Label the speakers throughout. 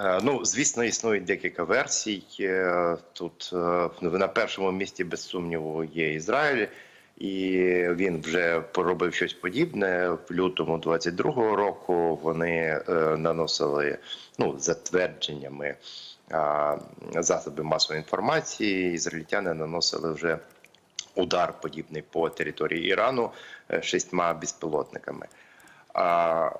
Speaker 1: Е, Ну, звісно, існують декілька версій. Е, Тут е, на першому місці, без сумніву, є Ізраїль, і він вже поробив щось подібне. В лютому 22-го року вони наносили ну, за твердженнями засоби масової інформації. Ізраїльтяни наносили вже удар подібний по території Ірану шістьма безпілотниками. Е,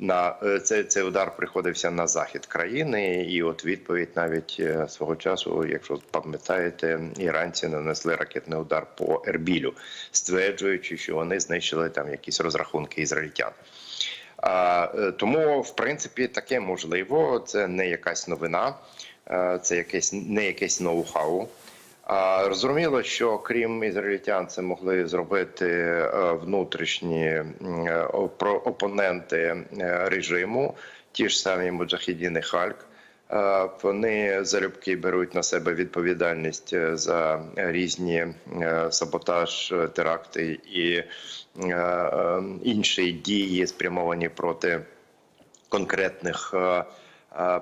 Speaker 1: на е, цей, цей удар приходився на захід країни, і от відповідь навіть е, свого часу, якщо пам'ятаєте, іранці нанесли ракетний удар по Ербілю, стверджуючи, що вони знищили там якісь розрахунки ізраїльтян. А, тому, в принципі, таке можливо. Це не якась новина, це якесь не якесь ноу-хау. А зрозуміло, що крім ізраїльтян, це могли зробити е, внутрішні е, опоненти е, режиму, ті ж самі Муджахідіни Хальк. Вони залюбки беруть на себе відповідальність за різні саботаж, теракти і інші дії, спрямовані проти конкретних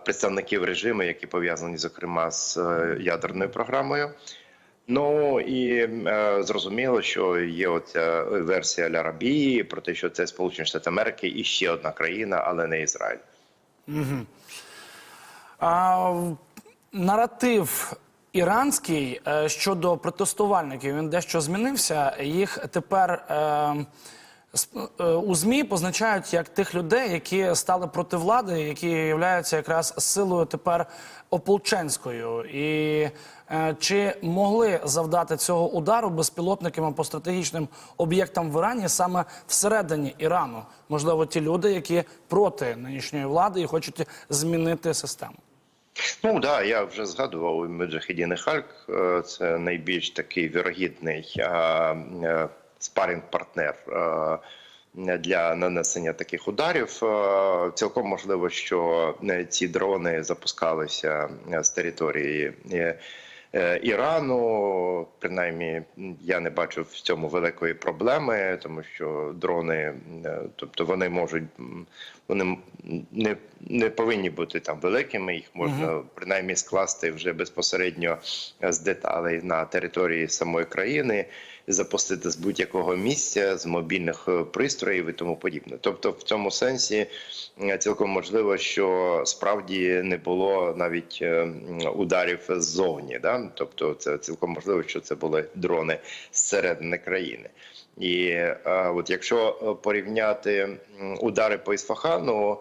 Speaker 1: представників режиму, які пов'язані зокрема з е, ядерною програмою. Ну і е, зрозуміло, що є оця версія Лярабії про те, що це Сполучені Штати Америки і ще одна країна, але не Ізраїль.
Speaker 2: А, наратив іранський е, щодо протестувальників він дещо змінився. Їх тепер е, е, у ЗМІ позначають як тих людей, які стали проти влади, які являються якраз силою тепер ополченською. І е, чи могли завдати цього удару безпілотниками по стратегічним об'єктам в Ірані саме всередині Ірану? Можливо, ті люди, які проти нинішньої влади і хочуть змінити систему.
Speaker 1: Ну да, я вже згадував Меджахідіни Хальк. е, Це найбільш такий вірогідний е, е, спарінг-партнер е, для нанесення таких ударів. Е, Цілком можливо, що е, ці дрони запускалися з території. Ірану, принаймні, я не бачу в цьому великої проблеми, тому що дрони, тобто вони можуть, вони не, не повинні бути там великими, їх можна принаймні скласти вже безпосередньо з деталей на території самої країни, запустити з будь-якого місця, з мобільних е, пристроїв і тому подібне. Тобто, в цьому сенсі е, цілком можливо, що справді не було навіть е, ударів ззовні. Да? Тобто, це цілком можливо, що це були дрони зсередини країни. І е, от якщо порівняти удари по Ісфахану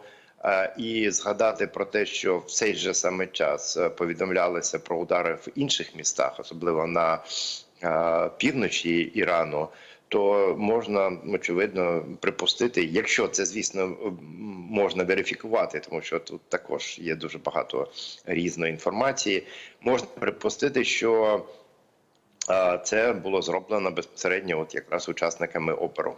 Speaker 1: і згадати про те, що в цей же самий час повідомлялося про удари в інших містах, особливо на півночі Ірану. То можна очевидно припустити, якщо це звісно можна верифікувати, тому що тут також є дуже багато різної інформації. Можна припустити, що це було зроблено безпосередньо, от якраз учасниками опору.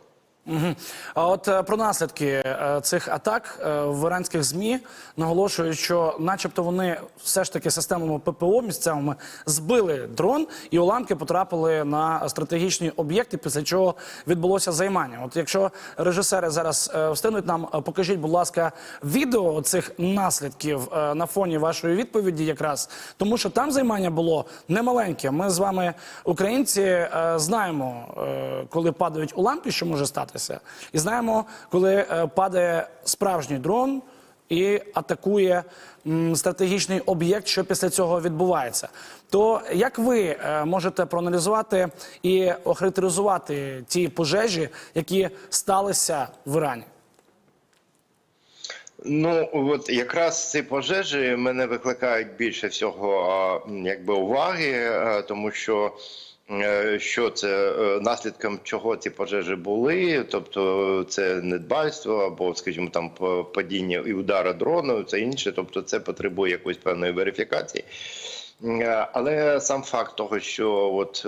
Speaker 2: А от е, про наслідки е, цих атак е, в іранських змі наголошують, що, начебто, вони все ж таки системами ППО місцевими збили дрон, і уламки потрапили на стратегічні об'єкти, після чого відбулося займання. От якщо режисери зараз встигнуть нам, покажіть, будь ласка, відео цих наслідків на фоні вашої відповіді, якраз тому, що там займання було немаленьке. Ми з вами, українці, знаємо, коли падають уламки, що може статися, і знаємо, коли е, падає справжній дрон і атакує стратегічний об'єкт, що після цього відбувається. То як ви е, можете проаналізувати і охарактеризувати ті пожежі, які сталися в Ірані?
Speaker 1: Ну от якраз ці пожежі мене викликають більше всього якби уваги, тому що. Е, Що це е, наслідком чого ці пожежі були? Тобто це недбальство або, скажімо, там падіння і удара дрону, це інше. Тобто, це потребує якоїсь певної верифікації. Е, Але сам факт того, що от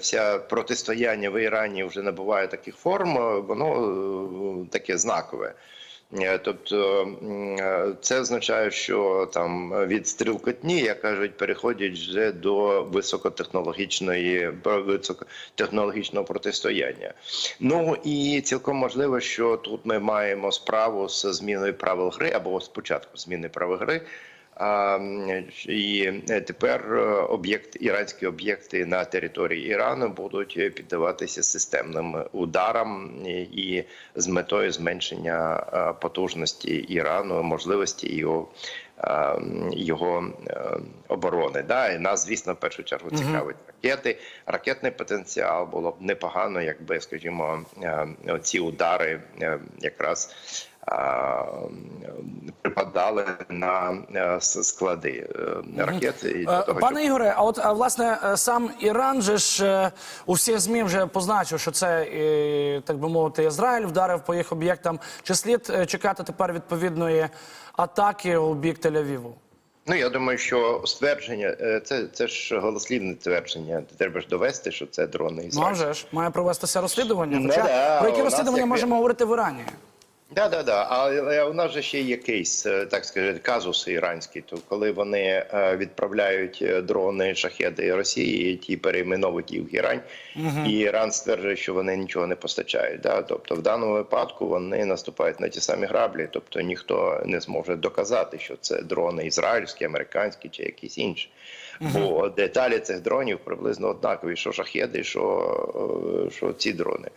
Speaker 1: вся протистояння в Ірані вже набуває таких форм, воно таке знакове. Е, Тобто е, це означає, що там від стрілкотні, як кажуть, переходять вже до високотехнологічної високотехнологічного протистояння. Ну і цілком можливо, що тут ми маємо справу з зміною правил гри або спочатку зміни правил гри. А, і тепер е, об'єкт іранські об'єкти на території Ірану будуть е, піддаватися системним ударам і- з метою зменшення е, потужності Ірану, можливості його. е, Його е, оборони, да і нас, звісно, в першу чергу цікавить ракети. Ракетний потенціал було б непогано, якби, скажімо, е, ці удари е, якраз припадали на е, склади е, ракет. І
Speaker 2: Е,
Speaker 1: того,
Speaker 2: Пане Ігоре, а от а, власне сам Іран же ж у всіх змі вже позначив, що це так би мовити, Ізраїль вдарив по їх об'єктам. Чи слід чекати тепер відповідної атаки у бік Тель-Авіву?
Speaker 1: Ну я думаю, що ствердження це, це ж голослівне твердження. Треба ж довести, що це дрони
Speaker 2: Ну а вже ж має провестися розслідування.
Speaker 1: Ну,
Speaker 2: Хоча
Speaker 1: да,
Speaker 2: про які розслідування
Speaker 1: як-
Speaker 2: можемо говорити в Ірані?
Speaker 1: Да, да, да. Але у нас же ще є кейс, е, так сказати, казуси іранські. То коли вони е, відправляють е, дрони шахеди Росії, ті перейменовують їх в Ірань, і Іран стверджує, що вони нічого не постачають. Да? Тобто, в даному випадку вони наступають на ті самі граблі, тобто ніхто не зможе доказати, що це дрони ізраїльські, американські чи якісь інші. Бо деталі цих дронів приблизно однакові, що шахеди, що, що ці дрони.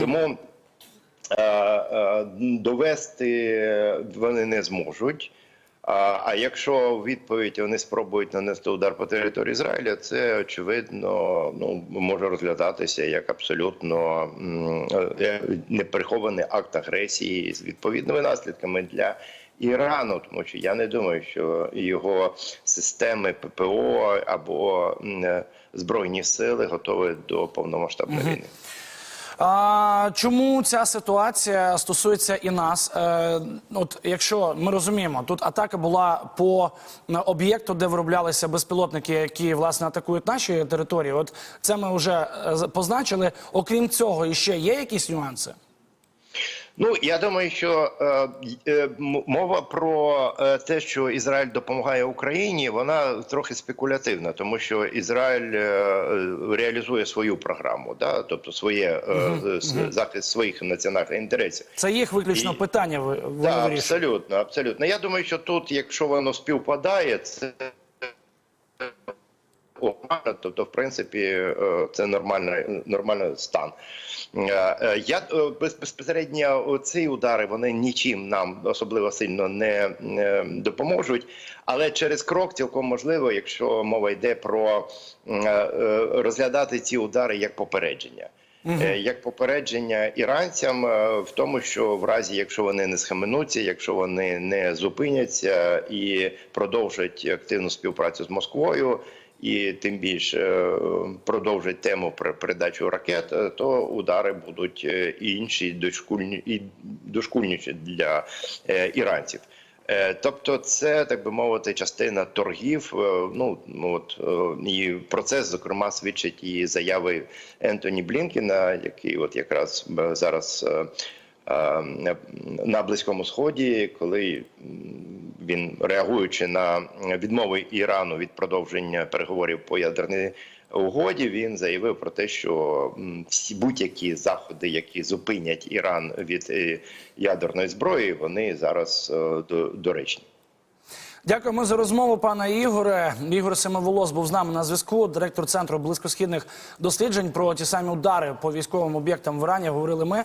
Speaker 1: Тому е, е, довести вони не зможуть. А, якщо в відповідь вони спробують нанести удар по території Ізраїля, це очевидно ну може розглядатися як абсолютно е, неприхований акт агресії з відповідними наслідками для Ірану, тому що я не думаю, що його системи ППО або е, збройні сили готові до повномасштабної війни.
Speaker 2: А, чому ця ситуація стосується і нас? Е, от якщо ми розуміємо, тут атака була по е, об'єкту, де вироблялися безпілотники, які власне атакують наші території. От це ми вже е, позначили. Окрім цього, іще є якісь нюанси?
Speaker 1: Ну я думаю, що е, е, мова про е, те, що Ізраїль допомагає Україні, вона трохи спекулятивна, тому що Ізраїль е, реалізує свою програму, да, тобто своє е, с- захист своїх національних інтересів.
Speaker 2: Це їх виключно
Speaker 1: І-
Speaker 2: питання. Ви, вони
Speaker 1: Да, абсолютно, абсолютно. Я думаю, що тут, якщо воно співпадає, це тобто, в принципі, е, це нормальний, нормальний стан. Е, Я е, безпосередньо ці удари вони нічим нам особливо сильно не допоможуть, але через крок цілком можливо, якщо мова йде про розглядати ці удари як попередження. Е, Як попередження іранцям в тому, що в разі, якщо вони не схаменуться, якщо вони не зупиняться і продовжать активну співпрацю з Москвою, і тим більше е, продовжать тему про передачу ракет, е, то удари будуть е, інші дошкульні і дошкульніші для іранців. Тобто, це так би мовити, частина торгів. е, Ну от і про це зокрема свідчить і заяви Ентоні Блінкіна, який от якраз зараз на близькому сході, коли він реагуючи на відмови Ірану від продовження переговорів по ядерній угоді, він заявив про те, що всі будь-які заходи, які зупинять Іран від е, ядерної зброї, вони зараз е, доречні.
Speaker 2: Дякуємо за розмову, пане Ігоре. Ігор Семиволос був з нами на зв'язку. Директор центру близькосхідних досліджень про ті самі удари по військовим об'єктам в Ірані. Говорили ми.